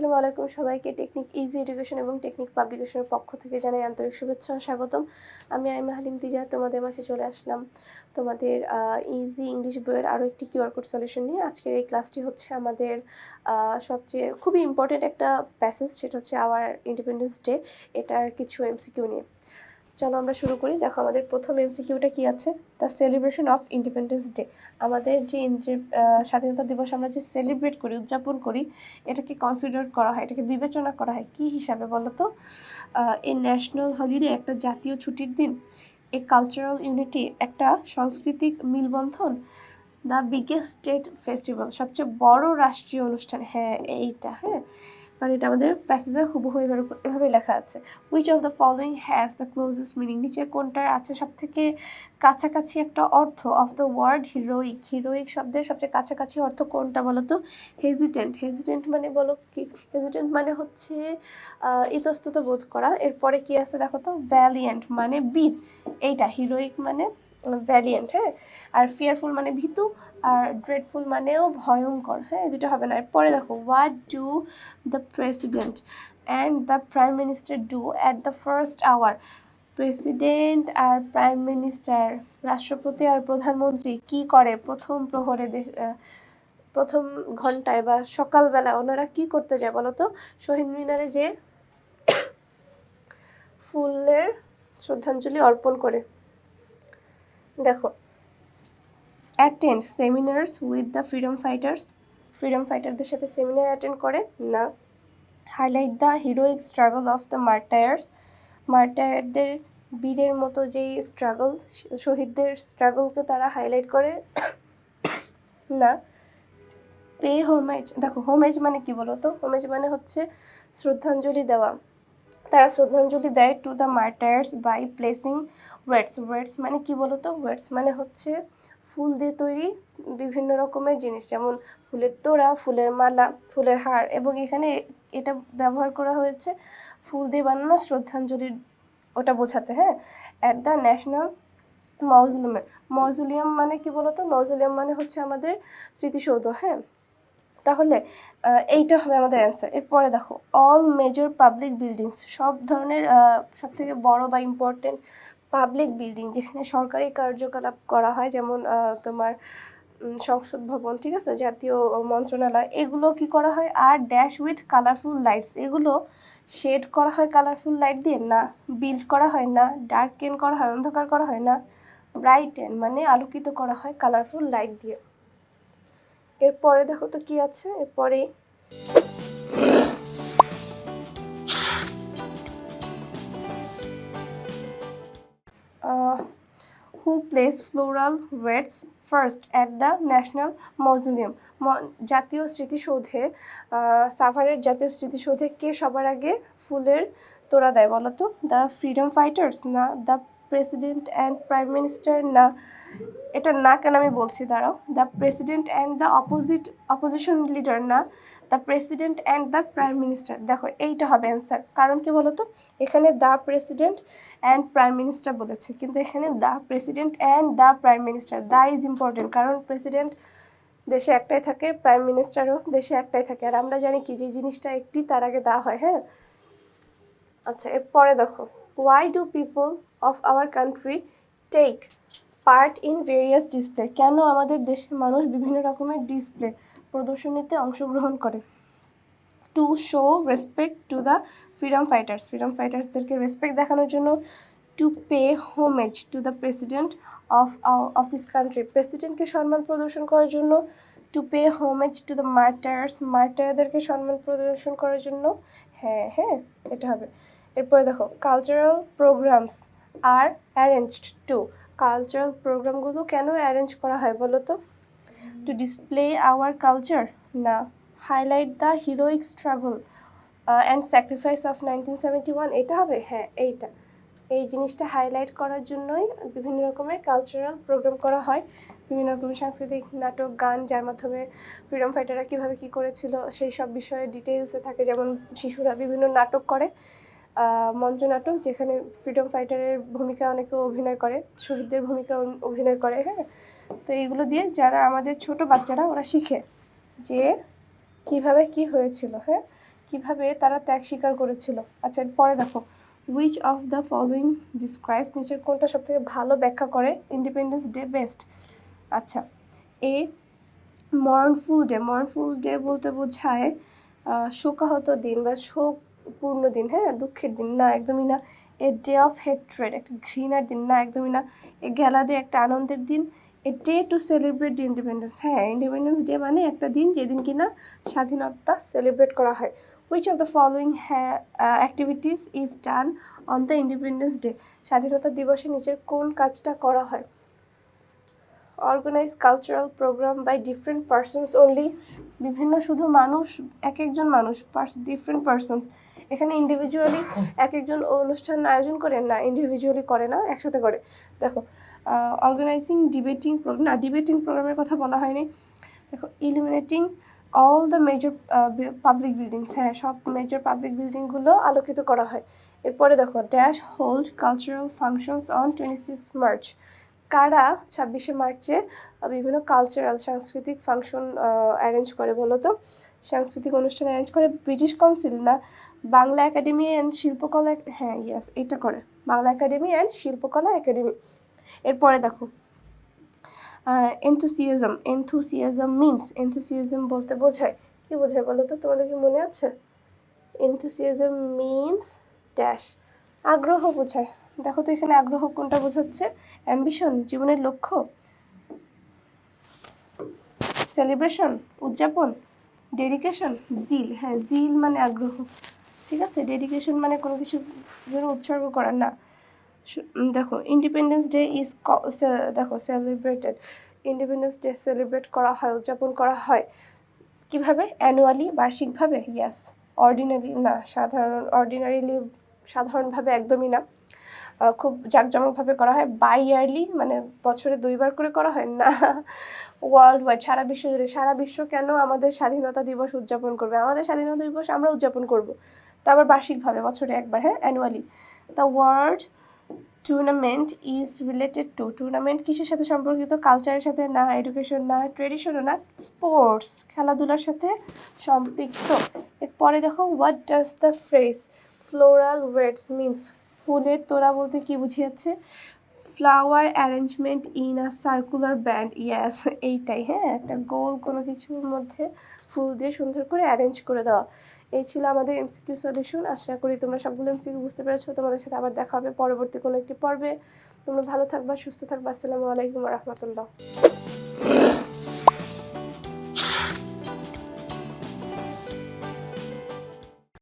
আসসালামু আলাইকুম সবাইকে টেকনিক ইজি এডুকেশন এবং টেকনিক পাবলিকেশনের পক্ষ থেকে জানাই আন্তরিক শুভেচ্ছা ও স্বাগতম। আমি আইমা হালিম তিজা, তোমাদের মাঝে চলে আসলাম তোমাদের ইজি ইংলিশ বইয়ের আরও একটি কিউআর কোড সলিউশন নিয়ে। আজকের এই ক্লাসটি হচ্ছে আমাদের সবচেয়ে খুবই ইম্পর্টেন্ট একটা প্যাসেজ সেটা হচ্ছে আওয়ার ইন্ডিপেন্ডেন্স ডে এটার কিছু এমসিকিউ নিয়ে। চলো আমরা শুরু করি। দেখো আমাদের প্রথম এমসিকিউটা কি আছে? The celebration of independence day আমাদের যে স্বাধীনতা দিবস আমরা যে সেলিব্রেট করি, উদযাপন করি, এটাকে কনসিডার করা হয়, এটাকে বিবেচনা করা হয়। কি হিসাবে বলো তো? এ ন্যাশনাল হলিডে একটা জাতীয় ছুটির দিন এ কালচারাল ইউনিটি একটা সাংস্কৃতিক মিলবন্ধন দ্য বিগেস্ট স্টেট ফেস্টিভ্যাল সবচেয়ে বড় রাষ্ট্রীয় অনুষ্ঠান। হ্যাঁ এইটা হ্যাঁ। কারণ এটা আমাদের প্যাসেজে হুবহু এভাবে এভাবে লেখা আছে। Which of the following has the closest meaning নিচে কোনটার আছে সব থেকে কাছাকাছি একটা অর্থ? Of the word heroic heroic শব্দের সবচেয়ে কাছাকাছি অর্থ কোনটা বলো তো হেজিটেন্ট হেজিটেন্ট মানে বলো কি? হেজিটেন্ট মানে হচ্ছে ইতস্তত বোধ করা। এরপরে কি আছে দেখো তো? ভ্যালিয়েন্ট মানে বীর। এইটা হিরোইক মানে ভ্যালিয়েন্ট হ্যাঁ? আর ফিয়ারফুল মানে ভীতু, আর ড্রেডফুল মানেও ভয়ঙ্কর হ্যাঁ? দুটো হবে না। পরে দেখো what do the president and the prime minister do at the first hour president R prime minister রাষ্ট্রপতি আর প্রধানমন্ত্রী কি করে প্রথম প্রহরে দেশ প্রথম ঘন্টায় বা সকালবেলা ওনারা কি করতে যায় বলো তো? শহীদ মিনারে যে ফুলের শ্রদ্ধাঞ্জলি অর্পণ করে। দেখো attend seminars with the freedom fighters freedom ফাইটারদের সাথে সেমিনার অ্যাটেন্ড করে। না highlight the heroic struggle of the martyrs মার্টায়ারদের বীরের মতো যেই স্ট্রাগল শহীদদের স্ট্রাগলকে তারা হাইলাইট করে। না পে হোমেজ দেখো হোমেজ মানে কি বলো তো হোমেজ মানে হচ্ছে শ্রদ্ধাঞ্জলি দেওয়া। তারা শ্রদ্ধাঞ্জলি দেয় to the martyrs by placing wreaths wreaths মানে কি বলো তো ওয়েটস মানে হচ্ছে ফুল দিয়ে তৈরি বিভিন্ন রকমের জিনিস, যেমন ফুলের তোড়া, ফুলের মালা, ফুলের হার এবং এখানে এটা ব্যবহার করা হয়েছে ফুল দিয়ে বানানো শ্রদ্ধাঞ্জলির ওটা বোঝাতে হ্যাঁ? At the national mausoleum mausoleum মানে কি বলতো? মausoleum মানে হচ্ছে আমাদের স্মৃতিসৌধ হ্যাঁ? তাহলে এইটা হবে আমাদের অ্যান্সার এরপরে দেখো অল মেজর পাবলিক বিল্ডিংস সব ধরনের সব থেকে বড় বা ইম্পর্টেন্ট পাবলিক বিল্ডিং যেখানে সরকারি কার্যকলাপ করা হয়, যেমন তোমার সংসদ ভবন, ঠিক আছে, জাতীয় মন্ত্রণালয়, এগুলো কি করা হয়? আর ড্যাশ উইথ কালারফুল লাইটস এগুলো শেড করা হয় কালারফুল লাইট দিয়ে? না বিল্ড করা হয় না ডার্কেন করা হয়, অন্ধকার করা হয় না ব্রাইটেন মানে আলোকিত করা হয় কালারফুল লাইট দিয়ে। এরপরে দেখো তো কি আছে, এরপরে who place floral wreaths first at the national mausoleum ম- জাতীয় স্মৃতিসৌধে সাভারের জাতীয় স্মৃতিসৌধে কে সবার আগে ফুলের তোড়া দেয় বলো তো? দ্য ফ্রিডম ফাইটার্স না the president and prime minister না, এটা না কেন আমি বলছি, দাঁড়াও। The president and the opposite, opposition leader না, the president and the prime minister. দেখো, এইটা হবে অ্যান্সার। কারণ কি বলো তো এখানে the president and prime minister বলেছে, কিন্তু এখানে the president and the prime minister, the is important. কারণ প্রেসিডেন্ট দেশে একটাই থাকে, প্রাইম মিনিস্টারও দেশে একটাই থাকে। আর আমরা জানি কি, যে জিনিসটা একটি, তার আগে দেওয়া হয় হ্যাঁ? আচ্ছা এরপরে দেখো why do people of our country take part in various display কেন আমাদের দেশের মানুষ বিভিন্ন রকমের ডিসপ্লে প্রদর্শনীতে অংশগ্রহণ করে? To show respect to the freedom fighters freedom ফাইটার্সদেরকে respect দেখানোর জন্য to pay homage to the president of of this country প্রেসিডেন্টকে সম্মান প্রদর্শন করার জন্য to pay homage to the martyrs মার্টারদেরকে সম্মান প্রদর্শন করার জন্য হ্যাঁ হ্যাঁ এটা হবে। এরপরে দেখো cultural programs are arranged to cultural প্রোগ্রামগুলো কেন অ্যারেঞ্জ করা হয় বলো তো? টু ডিসপ্লে আওয়ার কালচার না। Highlight the heroic struggle and sacrifice of nineteen seventy one এটা হবে? হ্যাঁ এইটা। এই জিনিসটা হাইলাইট করার জন্যই বিভিন্ন রকমের কালচারাল প্রোগ্রাম করা হয়। বিভিন্ন রকমের সাংস্কৃতিক নাটক, গান, যার মাধ্যমে ফ্রিডম ফাইটাররা কীভাবে কী করেছিল, সেই সব বিষয়ে ডিটেলসে থাকে। যেমন শিশুরা বিভিন্ন নাটক করে। মঞ্চনাটক যেখানে ফ্রিডম ফাইটারের ভূমিকা অনেকে অভিনয় করে, শহীদদের ভূমিকা অভিনয় করে হ্যাঁ? তো এইগুলো দিয়ে যারা আমাদের ছোট বাচ্চারা, ওরা শিখে যে কীভাবে কি হয়েছিল হ্যাঁ? কীভাবে তারা ত্যাগ স্বীকার করেছিল। আচ্ছা পরে দেখো। Which of the following describes নিচের কোনটা সব থেকে ভালো ব্যাখ্যা করে? ইন্ডিপেন্ডেন্স ডে বেস্ট আচ্ছা এ মর্নফুল ডে মর্নফুল ডে বলতে বোঝায় শোকাহত দিন বা শোকপূর্ণ দিন হ্যাঁ দুঃখের দিন, না একদমই না এ ডে অফ হেট্রেড একটা ঘৃণার দিন, না একদমই না এ গেলা ডে একটা আনন্দের দিন, a day to celebrate independence হ্যাঁ ইন্ডিপেন্ডেন্স ডে মানে একটা দিন যেদিন কিনা স্বাধীনতা সেলিব্রেট করা হয়। উইচ অফ দ্য ফলোয়িং হ্যাঁ activities is done on the independence day স্বাধীনতা দিবসে নিচের কোন কাজটা করা হয়? Organise cultural program by different persons only বিভিন্ন শুধু মানুষ, এক একজন মানুষ ডিফারেন্ট পার্সনস এখানে ইন্ডিভিজুয়ালি এক একজন অনুষ্ঠান আয়োজন করেন না ইন্ডিভিজুয়ালি করে না, একসাথে করে। দেখো অর্গানাইজিং ডিবেটিং প্রোগ্রাম না ডিবেটিং প্রোগ্রামের কথা বলা হয়নি। দেখো eliminating all the major public buildings হ্যাঁ সব মেজর পাবলিক বিল্ডিংগুলো আলোকিত করা হয়। এরপরে দেখো dash hold cultural functions on twenty six March কারা ছাব্বিশে মার্চে বিভিন্ন কালচারাল সাংস্কৃতিক ফাংশন অ্যারেঞ্জ করে বলো তো? সাংস্কৃতিক অনুষ্ঠান অ্যারেঞ্জ করে ব্রিটিশ কাউন্সিল না, বাংলা একাডেমি অ্যান্ড শিল্পকলা হ্যাঁ ইয়াস এটা করে। Bangla academy and Shilpakala academy এরপরে দেখো এনথুসিয়াজম এনথুসিয়াজম মিন্স এনথুসিয়াজম বলতে বোঝায়। কি বোঝায় বলো তো, তোমাদের কি মনে আছে? এনথুসিয়াজম মিন্স ড্যাশ আগ্রহ বোঝায়। দেখো তো এখানে আগ্রহ কোনটা বোঝাচ্ছে? অ্যাম্বিশন জীবনের লক্ষ্য। সেলিব্রেশন উদযাপন। ডেডিকেশন জিল হ্যাঁ জিল মানে আগ্রহ, ঠিক আছে? ডেডিকেশন মানে কোনো কিছু জন্য উৎসর্গ করা না। দেখো ইন্ডিপেন্ডেন্স ডে ইজ দেখো সেলিব্রেটেড ইন্ডিপেন্ডেন্স ডে সেলিব্রেট করা হয়, উদযাপন করা হয়। কীভাবে? অ্যানুয়ালি বার্ষিকভাবে? ইয়াস অর্ডিনারি না, সাধারণ অর্ডিনারিলি সাধারণভাবে একদমই না। খুব জাঁকজমকভাবে করা হয়। বাই ইয়ারলি মানে বছরে দুইবার করে করা হয়? না। ওয়ার্ল্ড ওয়াইড সারা বিশ্ব জুড়ে। সারা বিশ্ব কেন আমাদের স্বাধীনতা দিবস উদযাপন করবে? আমাদের স্বাধীনতা দিবস আমরা উদযাপন করব। তা আবার বার্ষিকভাবে, বছরে একবার হ্যাঁ? Annually the world tournament is related to tournament কিসের সাথে সম্পর্কিত? কালচারের সাথে? না এডুকেশন না ট্রেডিশনও না স্পোর্টস খেলাধুলার সাথে সম্পৃক্ত। এরপরে দেখো what does the phrase floral weds means ফুলের তোড়া বলতে কি বুঝিয়েছে? Flower arrangement in a circular band yes এইটাই হ্যাঁ একটা গোল কোনো কিছুর মধ্যে ফুল দিয়ে সুন্দর করে অ্যারেঞ্জ করে দেওয়া। এই ছিল আমাদের এমসিকিউ সলিউশন আশা করি তোমরা সবগুলো এমসিকিউ বুঝতে পেরেছ, তোমাদের সাথে আবার দেখা হবে পরবর্তী কোনো একটি পর্বে। তোমরা ভালো থাকবা, সুস্থ থাকবা, আসসালামু আলাইকুম রহমতুল্লাহ।